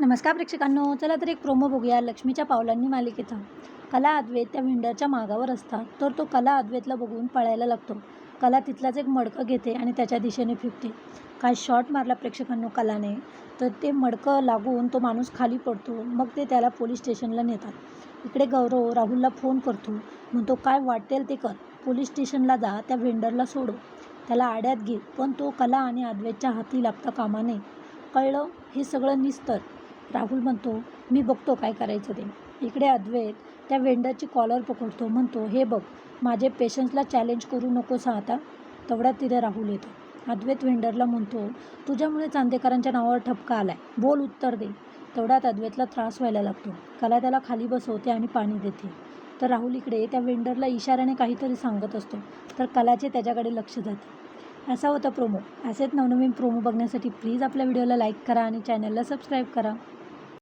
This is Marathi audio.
नमस्कार प्रेक्षकांनो चला तर एक प्रोमो बघूया लक्ष्मीच्या पावलांनी मालिकेचा. कला अद्वैत त्या विंडरच्या मागावर असतात तर तो कला अद्वैतला बघून पळायला लागतो. कला तिथलाच एक मडकं घेते आणि त्याच्या दिशेने फेकते काय शॉट मारला प्रेक्षकांनो कलाने तर ते मडकं लागून तो माणूस खाली पडतो मग ते त्याला पोलीस स्टेशनला नेतात. इकडे गौरव राहुलला फोन करतो म्हणतो काय वाटेल ते कर. पोलीस स्टेशनला जा त्या व्हेंडरला सोडव. त्याला आड्यात घे पण तो कला आणि अद्वैतच्या हाती लागता कामा नये. कळलं? हे सगळं निस्तर राहुल म्हणतो मी बघतो काय करायचं ते. इकडे अद्वैत त्या वेंडरची कॉलर पकडतो म्हणतो हे बघ माझे पेशन्सला चॅलेंज करू नकोस हा आता. तेवढ्यात तिथे राहुल येतो. अद्वैत वेंडरला म्हणतो तुझ्यामुळे चांदेकरांच्या नावावर ठपका आलाय. बोल उत्तर दे. तेवढ्यात अद्वैतला त्रास व्हायला लागतो. कला त्याला खाली बसवते आणि पाणी देते. तर राहुल इकडे त्या वेंडरला इशाऱ्याने काहीतरी सांगत असतो. तर कलाचे त्याच्याकडे लक्ष जाते. असा होता प्रोमो. असेच नवनवीन प्रोमो बघण्यासाठी प्लीज आपल्या व्हिडिओला लाईक करा आणि चॅनलला सबस्क्राईब करा.